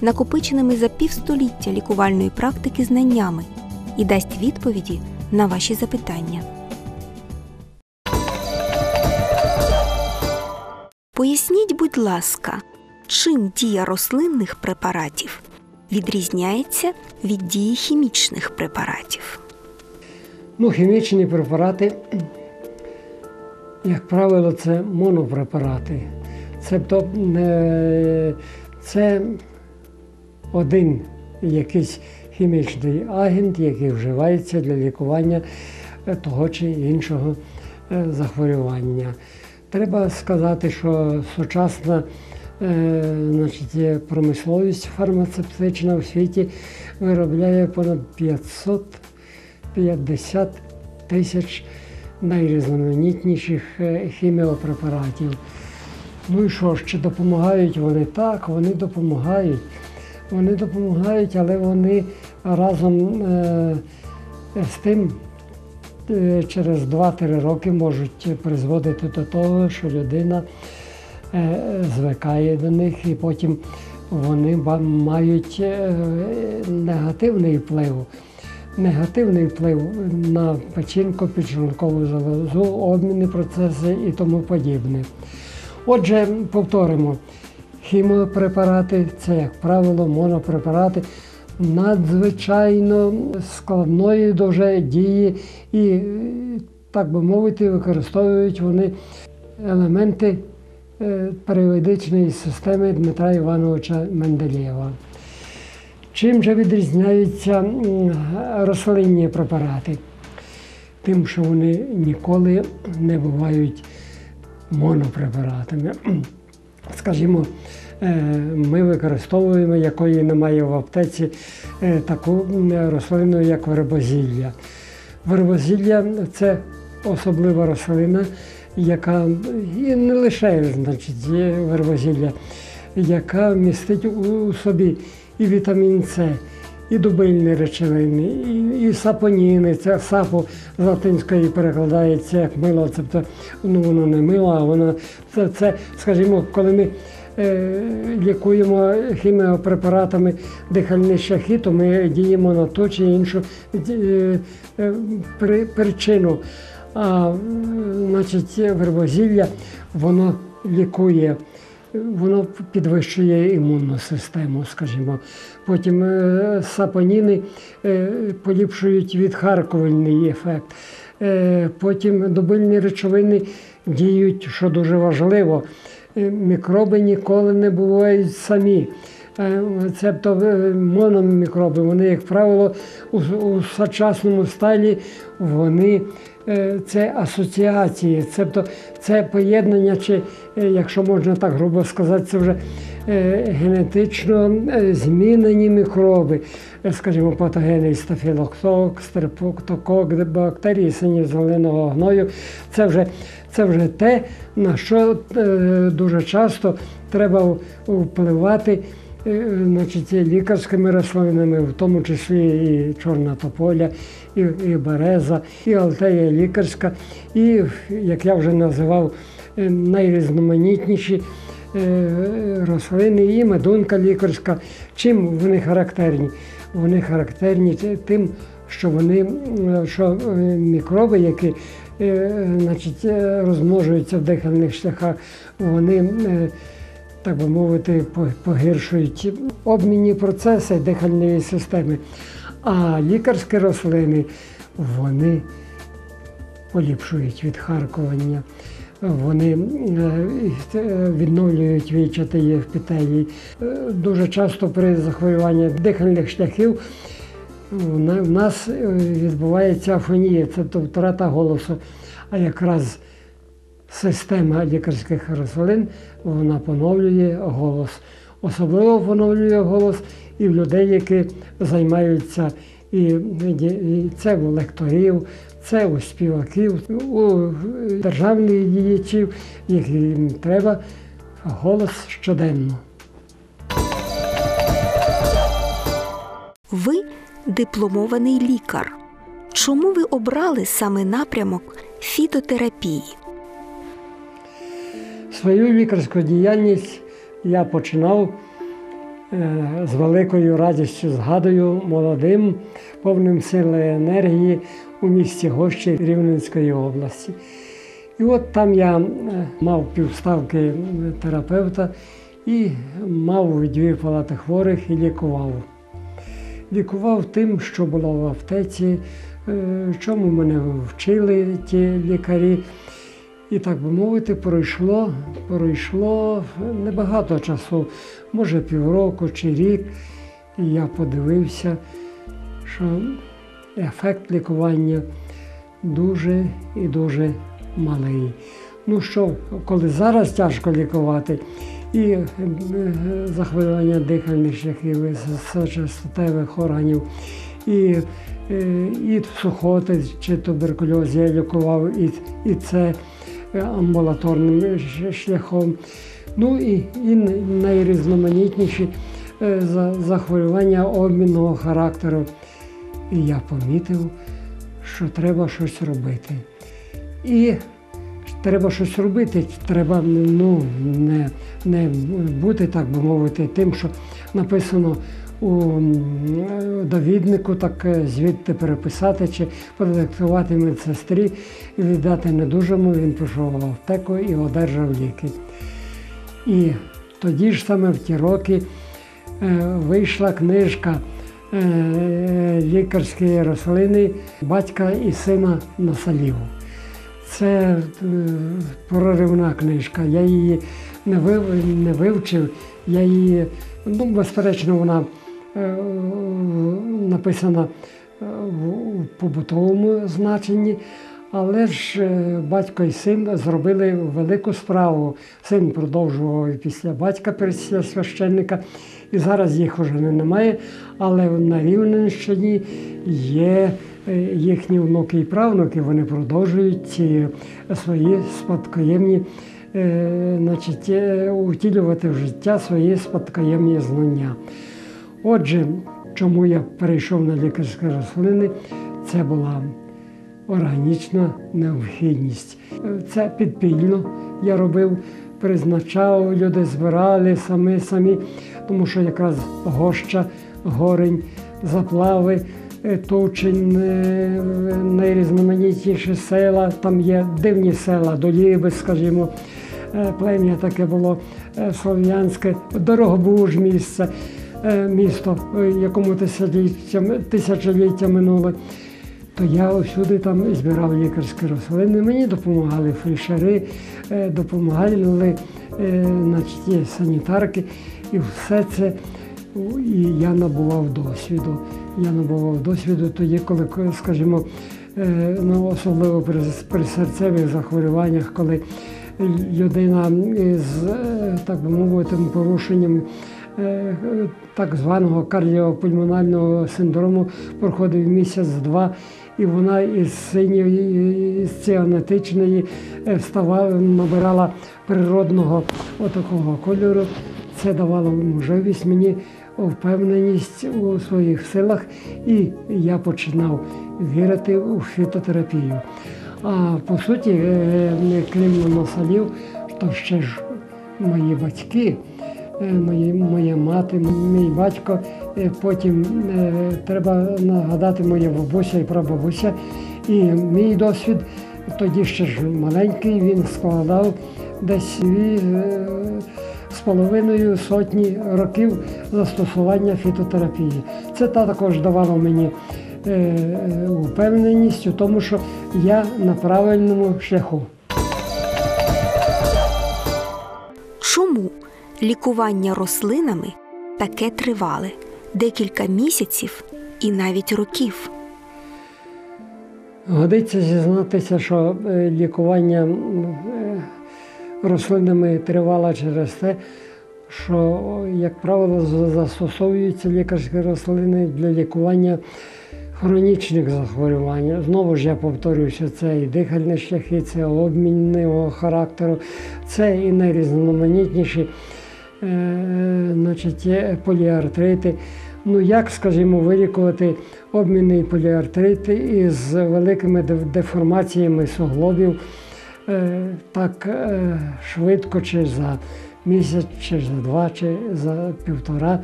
накопиченими за півстоліття лікувальної практики знаннями і дасть відповіді на ваші запитання. Поясніть, будь ласка, чим дія рослинних препаратів відрізняється від дії хімічних препаратів? Ну, хімічні препарати, як правило, це монопрепарати. Тобто е, це один якийсь хімічний агент, який вживається для лікування е, того чи іншого е, захворювання. Треба сказати, що сучасна значить, промисловість фармацевтична у світі виробляє понад 550 тисяч найрізноманітніших хіміопрепаратів. Ну і що ж, чи допомагають вони так? Вони допомагають. Вони допомагають, але вони разом е, з тим е, через 2-3 роки можуть призводити до того, що людина е, звикає до них і потім вони мають негативний вплив. Негативний вплив на печінку, підшлункову залозу, обмінні процеси і тому подібне. Отже, повторимо, хіміопрепарати це, як правило, монопрепарати надзвичайно складної дуже дії і, так би мовити, використовують вони елементи е, періодичної системи Дмитра Івановича Менделєва. Чим же відрізняються рослинні препарати? Тим, що вони ніколи не бувають монопрепаратами. Скажімо, е, ми використовуємо, якої немає в аптеці, е, таку рослину, як вербозілля. Вербозілля це особлива рослина, яка і не лише значить, є вербозілля, яка містить у собі і вітамін С і дубильні речовини, і і сапоніни. Це сапо з латинської перекладається як мило, тобто ну, воно не мило, а воно це, це скажімо, коли ми е, лікуємо хіміопрепаратами дихальні шляхи, то ми діємо на ту чи іншу е, е, при, причину. А значить, вербозілля воно лікує воно підвищує імунну систему, скажімо. Потім е, сапоніни е, поліпшують відхаркувальний ефект. Е, потім добильні речовини діють, що дуже важливо. Мікроби ніколи не бувають самі. Цебто мономікроби, вони, як правило, у, сучасному сталі вони це асоціації, тобто це поєднання, чи, е, якщо можна так грубо сказати, це вже е, генетично змінені мікроби, скажімо, патогени стафілоксок, стерпоктокок, бактерії синьо-зеленого гною. Це вже це вже те, на що дуже часто треба впливати значить, лікарськими рослинами, в тому числі і чорна тополя, і і береза, і алтея лікарська, і, як я вже називав, е, найрізноманітніші е, рослини, і медунка лікарська. Чим вони характерні? Вони характерні тим, що вони що мікроби, які значить, розмножуються в дихальних шляхах, вони так би мовити, погіршують обмінні процеси дихальної системи. А лікарські рослини вони поліпшують відхаркування, вони е, відновлюють вічати епітелії. Дуже часто при захворюванні дихальних шляхів в нас е, відбувається афонія, це втрата голосу. А якраз система лікарських рослин вона поновлює голос. Особливо поновлює голос і в людей, які займаються і, і це у лекторів, це у співаків, у державних діячів, яким треба голос щоденно. Ви дипломований лікар. Чому ви обрали саме напрямок фітотерапії? Свою лікарську діяльність я починав е, з великою радістю, згадую молодим, повним сили енергії у місті Гощі Рівненської області. І от там я е, мав півставки терапевта і мав дві палати хворих і лікував. Лікував тим, що було в аптеці, е, чому мене вчили ті лікарі. І так би мовити, пройшло, пройшло небагато часу, може півроку чи рік. І я подивився, що ефект лікування дуже і дуже малий. Ну що, коли зараз тяжко лікувати, і е, захворювання дихальних шляхів, і органів, і, е, і сухоти чи туберкульоз я лікував, і, і це амбулаторним шляхом. Ну і, і найрізноманітніші е, захворювання обмінного характеру. І я помітив, що треба щось робити. І треба щось робити, треба ну, не, не бути, так би мовити, тим, що написано у довіднику, так е, звідти переписати чи продиктувати медсестрі і віддати недужому. Він пішов в аптеку і одержав ліки. І тоді ж саме в ті роки е, вийшла книжка е, лікарської рослини батька і сина Насаліву. Це проривна книжка. Я її не, вив, не вивчив, я її, ну, безперечно, вона написана е, в, побутовому значенні, але ж е, батько і син зробили велику справу. Син продовжував після батька, після священника, і зараз їх вже немає. Але на Рівненщині є е, їхні внуки і правнуки, вони продовжують свої спадкоємні, е, значить, е, утілювати в життя свої спадкоємні знання. Отже, чому я перейшов на лікарські рослини, це була органічна необхідність. Це підпільно я робив, призначав, люди збирали самі самі, тому що якраз гоща, горень, заплави, е, Тучень, е, найрізноманітніші села, там є дивні села, доліби, скажімо. Е, Плем'я таке було слов'янське, дорогобуж місце, місто, е, якому тисячоліття, тисячоліття минуло то я усюди там збирав лікарські рослини. Мені допомагали фельдшери, е, допомагали е, значить, санітарки. І все це і я набував досвіду. Я набував досвіду тоді, коли, скажімо, е, ну, особливо при, при серцевих захворюваннях, коли людина з, е, так би мовити, порушенням е, так званого кардіопульмонального синдрому проходив місяць-два, і вона із синьої, із ціанетичної е, набирала природного отакого кольору. Це давало можливість мені впевненість у своїх силах, і я починав вірити у фітотерапію. А по суті, е, крім масалів, то ще ж мої батьки, е, моя мати, мій батько. е, Потім е, треба нагадати моя бабуся і прабабуся. І мій досвід тоді ще ж маленький, він складав десь дві з половиною сотні років застосування фітотерапії. Це та також давало мені е, у тому, що я на правильному шляху. Чому лікування рослинами таке тривале декілька місяців і навіть років? Годиться зізнатися, що е, лікування е, рослинами тривало через те, що, як правило, застосовуються лікарські рослини для лікування хронічних захворювань. Знову ж я повторююся, це і дихальні шляхи, це обмінного характеру, це і найрізноманітніші значить, поліартрити. Ну, як, скажімо, вилікувати обмінний поліартрит із великими деформаціями суглобів е, так е, швидко, чи за місяць, чи за два, чи за півтора,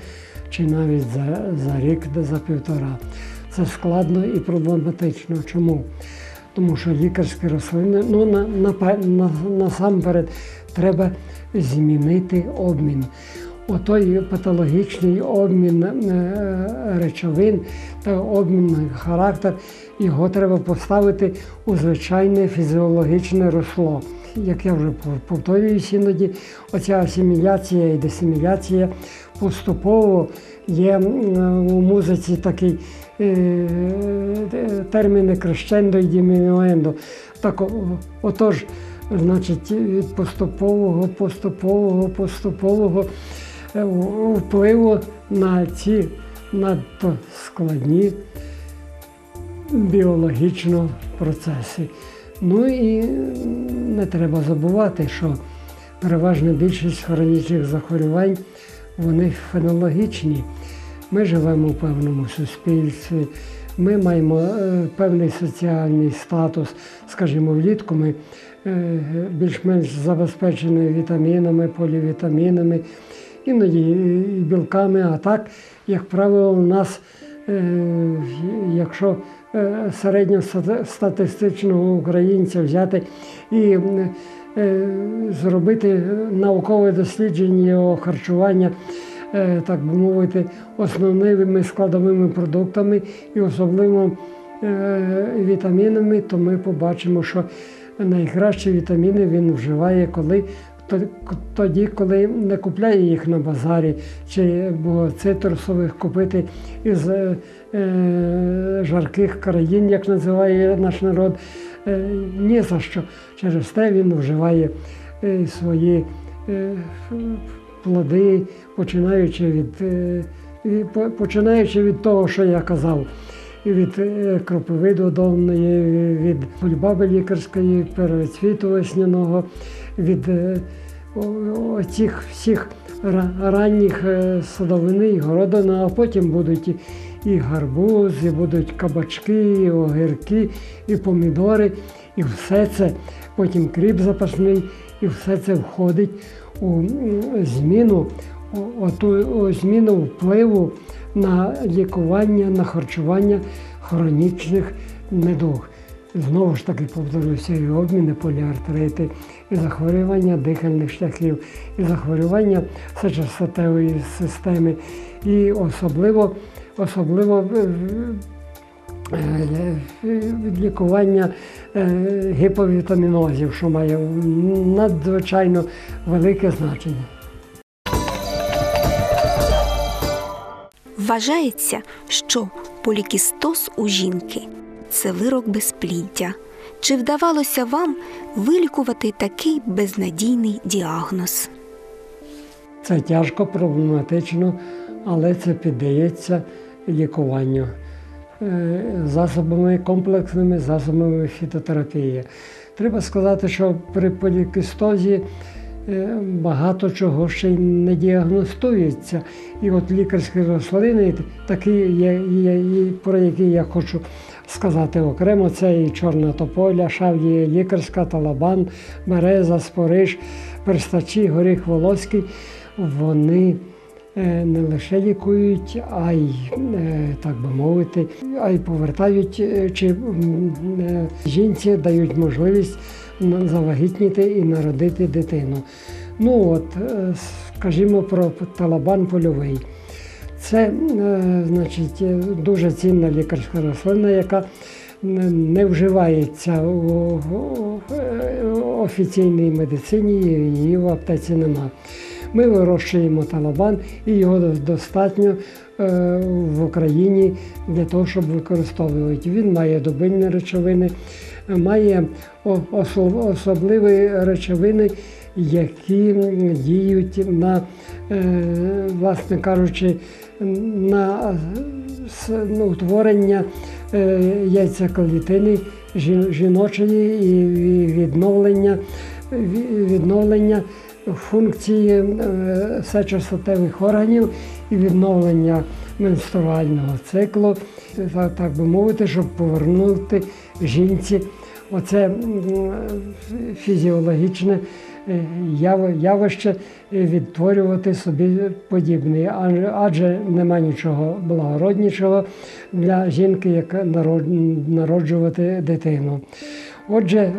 чи навіть за, за рік, за півтора. Це складно і проблематично. Чому? Тому що лікарські рослини, ну на, на, на, насамперед треба змінити обмін. Отой патологічний обмін е, речовин та обмінний характер, його треба поставити у звичайне фізіологічне русло. Як я вже пов- повторююсь іноді, оця асиміляція і десиміляція поступово є у музиці такий е, е, терміни крещендо і дімінуендо. Так, отож, значить, від поступового, поступового, поступового е, впливу на ці надто складні біологічно процеси. Ну і не треба забувати, що переважна більшість хронічних захворювань вони фенологічні. Ми живемо в певному суспільстві, ми маємо е, певний соціальний статус. Скажімо, влітку ми е, більш-менш забезпечені вітамінами, полівітамінами, іноді і білками. А так, як правило, у нас, е, якщо середньостатистичного українця взяти і зробити наукове дослідження його харчування, так би мовити, основними складовими продуктами і особливо е, вітамінами, то ми побачимо, що найкращі вітаміни він вживає, коли тоді, коли не купляє їх на базарі, чи бо цитрусових купити із е, е, жарких країн, як називає наш народ, е, ні за що. Через те він вживає е, свої е, плоди, починаючи від, е, починаючи від того, що я казав. Від е, кропиви додомної, від бульбаби лікарської, первоцвіту весняного, від е, оцих всіх ранніх садовини і городини, а потім будуть і, і гарбуз, і будуть кабачки, і огірки, і помідори, і все це, потім кріп запашний, і все це входить у зміну, оту зміну впливу на лікування, на харчування хронічних недуг. Знову ж таки повторюся, і обміни поліартрити, і захворювання дихальних шляхів, і захворювання сечостатевої системи, і особливо, особливо е, е, лікування е, гіповітамінозів, що має надзвичайно велике значення. Вважається, що полікістоз у жінки це вирок безпліддя. Чи вдавалося вам вилікувати такий безнадійний діагноз? Це тяжко, проблематично, але це піддається лікуванню засобами комплексними, засобами фітотерапії. Треба сказати, що при полікістозі е, багато чого ще й не діагностується. І от лікарські рослини, такі, про які я хочу сказати окремо, це і чорна тополя, шавдія лікарська, талабан, береза, спориш, перстачі, горіх волоський. Вони е, не лише лікують, а й, е, так би мовити, а й повертають е, чи е, жінці дають можливість завагітніти і народити дитину. Ну от, е, скажімо про талабан польовий. Це е, значить, е, дуже цінна лікарська рослина, яка не- вживається е, офіційній медицині, її в аптеці нема. Ми вирощуємо талабан і його достатньо е, в Україні для того, щоб використовувати. Він має добильні речовини, має особливі речовини, які діють на, е, власне кажучи, на ну, утворення е, яйцеклітини жін- жіночої і відновлення, відновлення функції е, сечостатевих органів і відновлення менструального циклу, так, би мовити, щоб повернути жінці оце фізіологічне е, явище е, відтворювати собі подібне, адже, нема нічого благороднішого для жінки, як народжувати дитину. Отже,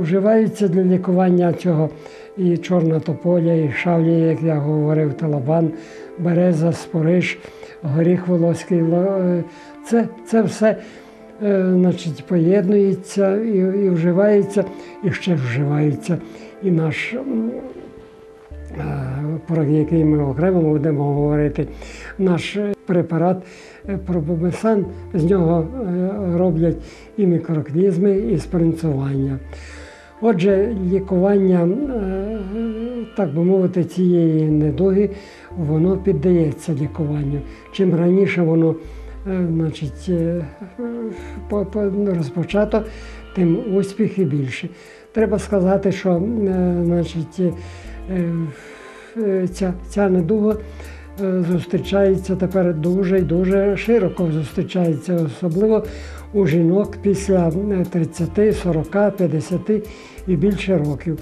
вживаються для лікування цього і чорна тополя, і шавлія, як я говорив, талабан, береза, спориш, горіх волоський. е, Це, це все е, значить, поєднується і, і вживається, і ще вживається і наш. е, Про який ми окремо будемо говорити, наш е, препарат е, пробомесан, з нього е, роблять і мікроорганізми, і спринцування. Отже, лікування, е, так би мовити, цієї недуги, воно піддається лікуванню. Чим раніше воно значить, по- по- розпочато, тим успіхи більше. Треба сказати, що значить, ця, ця недуга зустрічається тепер дуже і дуже широко зустрічається, особливо у жінок після е, 30, 40, 50 і більше років.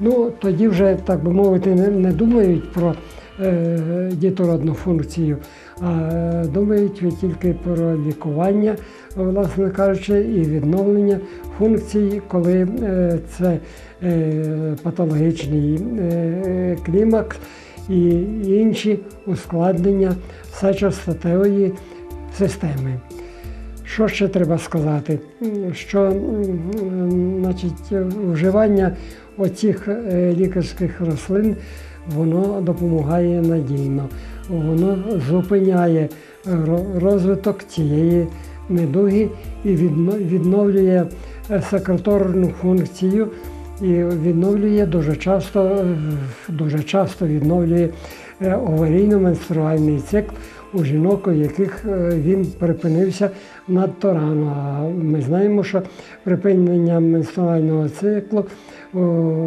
Ну, тоді вже, так би мовити, не, не думають про е, дітородну функцію, а е, думають тільки про лікування, власне кажучи, і відновлення функцій, коли е, це е, патологічний е, клімакс і інші ускладнення сечостатевої системи. Що ще треба сказати? Що значить, вживання оцих е, лікарських рослин воно допомагає надійно, воно зупиняє розвиток цієї недуги і відновлює е, секреторну функцію і відновлює дуже часто, е, дуже часто відновлює е, оварійно-менструальний цикл у жінок, у яких е, він припинився надто рано. Ми знаємо, що припинення менструального циклу у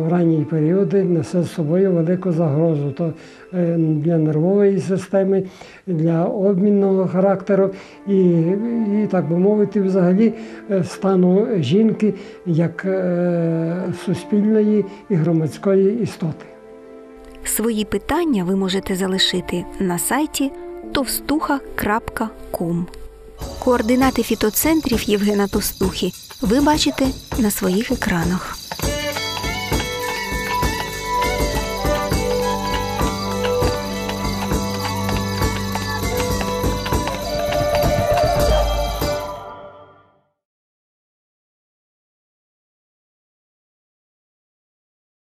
ранні періоди несе з собою велику загрозу то е, для нервової системи, для обмінного характеру і, і так би мовити, взагалі е, стану жінки як е, суспільної і громадської істоти. Свої питання ви можете залишити на сайті товстуха.ком. Координати фітоцентрів Євгена Товстухи ви бачите на своїх екранах.